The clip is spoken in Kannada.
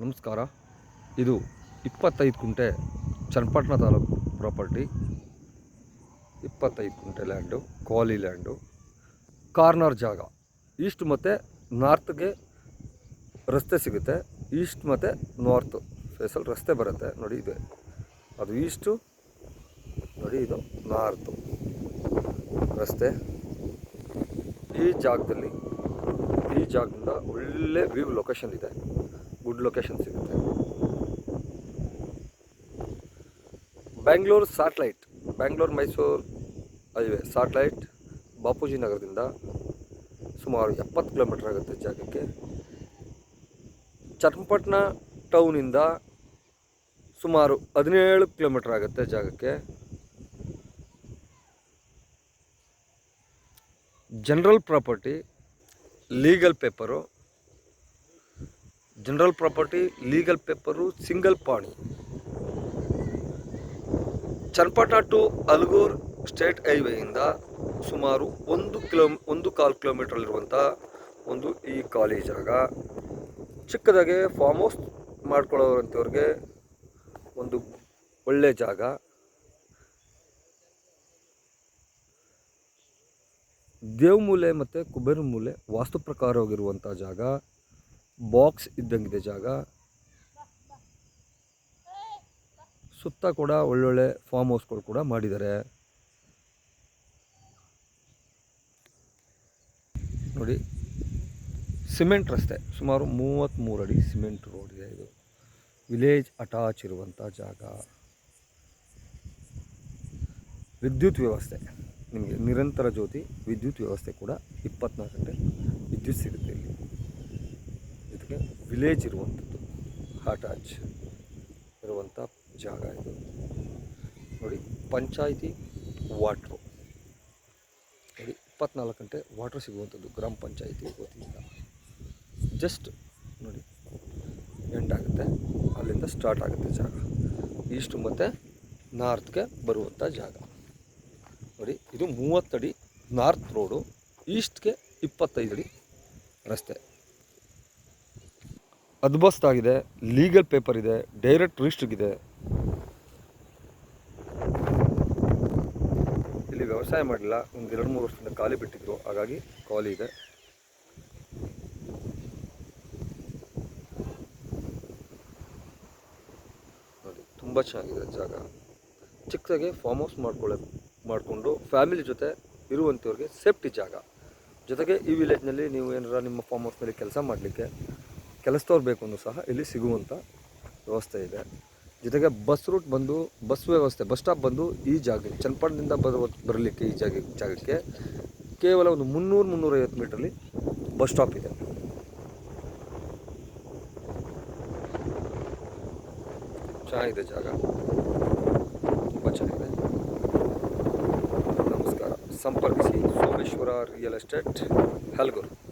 ನಮಸ್ಕಾರ. ಇದು ಇಪ್ಪತ್ತೈದು ಕುಂಟೆ ಚನ್ನಪಟ್ಟಣ ತಾಲೂಕು ಪ್ರಾಪರ್ಟಿ. ಇಪ್ಪತ್ತೈದು ಕುಂಟೆ ಲ್ಯಾಂಡು, ಕ್ವಾಲಿ ಲ್ಯಾಂಡು, ಕಾರ್ನರ್ ಜಾಗ. ಈಸ್ಟ್ ಮತ್ತು ನಾರ್ತ್ಗೆ ರಸ್ತೆ ಸಿಗುತ್ತೆ. ಈಸ್ಟ್ ಮತ್ತು ನಾರ್ತ್. ಫೇಸಲ್ಲಿ ರಸ್ತೆ ಬರುತ್ತೆ. ನೋಡಿ ಇದೆ. ಅದು ಈಸ್ಟು, ನೋಡಿ ಇದು ನಾರ್ತು. ರಸ್ತೆ. ಈ ಜಾಗದಲ್ಲಿ, ಈ ಜಾಗದಿಂದ ಒಳ್ಳೆ ವ್ಯೂ ಲೊಕೇಶನ್ ಇದೆ. ಗುಡ್ ಲೊಕೇಶನ್ ಸಿಗುತ್ತೆ. Bangalore satellite Bangalore Mysore highway satellite Bapuji ನಗರದಿಂದ ಸುಮಾರು ಎಪ್ಪತ್ತು ಕಿಲೋಮೀಟರ್ ಆಗುತ್ತೆ ಜಾಗಕ್ಕೆ. ಚನ್ನಪಟ್ಟಣ ಟೌನಿಂದ ಸುಮಾರು ಹದಿನೇಳು ಕಿಲೋಮೀಟರ್ ಆಗುತ್ತೆ ಜಾಗಕ್ಕೆ. General property legal paper general property legal paper single ಪಾಣಿ ಚನ್ನಪಟ್ಟಣ ಟು ಅಲ್ಗೂರ್ ಸ್ಟೇಟ್ ಹೈವೇಯಿಂದ ಸುಮಾರು ಒಂದು ಕಿಲೋ, ಒಂದು ಕಾಲು ಕಿಲೋಮೀಟ್ರಲ್ಲಿರುವಂಥ ಒಂದು ಈ ಕಾಲೇಜ್ ಜಾಗ. ಚಿಕ್ಕದಾಗೆ ಫಾರ್ಮ್ ಹೌಸ್ ಮಾಡ್ಕೊಳ್ಳೋರಂಥವ್ರಿಗೆ ಒಂದು ಒಳ್ಳೆ ಜಾಗ. ದೇವಮೂಲೆ ಮತ್ತು ಕುಬೇರ ಮೂಲೆ ವಾಸ್ತು ಪ್ರಕಾರವಾಗಿರುವಂಥ ಜಾಗ. ಬಾಕ್ಸ್ ಇದ್ದಂಗಿದೆ ಜಾಗ. ಸುತ್ತ ಕೂಡ ಒಳ್ಳೊಳ್ಳೆ ಫಾರ್ಮ್ ಹೌಸ್ಗಳು ಕೂಡ ಮಾಡಿದ್ದಾರೆ. ನೋಡಿ, ಸಿಮೆಂಟ್ ರಸ್ತೆ, ಸುಮಾರು ಮೂವತ್ತ್ಮೂರು ಅಡಿ ಸಿಮೆಂಟ್ ರೋಡ್ ಇದೆ ಇದು. ವಿಲೇಜ್ ಅಟ್ಯಾಚ್ ಇರುವಂಥ ಜಾಗ. ವಿದ್ಯುತ್ ವ್ಯವಸ್ಥೆ, ನಿಮಗೆ ನಿರಂತರ ಜ್ಯೋತಿ, ವಿದ್ಯುತ್ ವ್ಯವಸ್ಥೆ ಕೂಡ ಇಪ್ಪತ್ನಾಲ್ಕು ಗಂಟೆ ವಿದ್ಯುತ್ ಸಿಗುತ್ತೆ ಇಲ್ಲಿ. ವಿಲೇಜ್ ಇರುವಂಥದ್ದು ಹಾಟಾಚ್ ಇರುವಂಥ ಜಾಗ ಇದು. ನೋಡಿ, ಪಂಚಾಯಿತಿ ವಾಟ್ರು. ನೋಡಿ, ಇಪ್ಪತ್ನಾಲ್ಕು ಗಂಟೆ ವಾಟ್ರ್ ಸಿಗುವಂಥದ್ದು ಗ್ರಾಮ ಪಂಚಾಯಿತಿ ವತಿಯಿಂದ. ಜಸ್ಟ್ ನೋಡಿ, ಎಂಡ್ ಆಗುತ್ತೆ. ಅಲ್ಲಿಂದ ಸ್ಟಾರ್ಟ್ ಆಗುತ್ತೆ ಜಾಗ. ಈಸ್ಟು ಮತ್ತು ನಾರ್ತ್ಗೆ ಬರುವಂಥ ಜಾಗ. ನೋಡಿ, ಇದು ಮೂವತ್ತಡಿ ನಾರ್ತ್ ರೋಡು, ಈಸ್ಟ್ಗೆ ಇಪ್ಪತ್ತೈದು ಅಡಿ ರಸ್ತೆ. ಅದ್ಬಸ್ತಾಗಿದೆ ಲೀಗಲ್ ಪೇಪರ್ ಇದೆ ಡೈರೆಕ್ಟ್ ರಿಜಿಸ್ಟ್ರಿಗಿದೆ ಇಲ್ಲಿ ವ್ಯವಸಾಯ ಮಾಡಿಲ್ಲ, ಒಂದು ಎರಡು ಮೂರು ವರ್ಷದಿಂದ ಖಾಲಿ ಬಿಟ್ಟಿದ್ರು, ಹಾಗಾಗಿ ಖಾಲಿ ಇದೆ. ನೋಡಿ, ತುಂಬ ಚೆನ್ನಾಗಿದೆ ಜಾಗ. ಚಿಕ್ಕದಾಗೆ ಫಾರ್ಮ್ ಹೌಸ್ ಮಾಡ್ಕೊಳ್ಳೋ ಮಾಡಿಕೊಂಡು ಫ್ಯಾಮಿಲಿ ಜೊತೆ ಇರುವಂಥವ್ರಿಗೆ ಸೇಫ್ಟಿ ಜಾಗ. ಜೊತೆಗೆ ಈ ವಿಲೇಜ್ನಲ್ಲಿ ನೀವು ಏನಾರ ನಿಮ್ಮ ಫಾರ್ಮ್ ಹೌಸ್ನಲ್ಲಿ ಕೆಲಸ ಮಾಡಲಿಕ್ಕೆ ಕೆಲಸದವ್ರು ಬೇಕು ಸಹ ಇಲ್ಲಿ ಸಿಗುವಂಥ ವ್ಯವಸ್ಥೆ ಇದೆ. ಜೊತೆಗೆ ಬಸ್ ರೂಟ್ ಬಂದು ಬಸ್ ವ್ಯವಸ್ಥೆ ಬಸ್ ಸ್ಟಾಪ್ ಬಂದು ಈ ಜಾಗ, ಚನ್ನಪಟ್ಟಣದಿಂದ ಬರುವ, ಬರಲಿಕ್ಕೆ ಈ ಜಾಗ, ಜಾಗಕ್ಕೆ ಕೇವಲ ಒಂದು ಮುನ್ನೂರು, ಮುನ್ನೂರೈವತ್ತು ಮೀಟ್ರಲ್ಲಿ ಬಸ್ ಸ್ಟಾಪ್ ಇದೆ. ಚೆನ್ನಾಗಿದೆ ಜಾಗ. ತುಂಬ ಚೆನ್ನಾಗಿದೆ. ನಮಸ್ಕಾರ. ಸಂಪರ್ಕಿಸಿ ಸೋಮೇಶ್ವರ ರಿಯಲ್ ಎಸ್ಟೇಟ್ ಹಲ್ಗೂರು.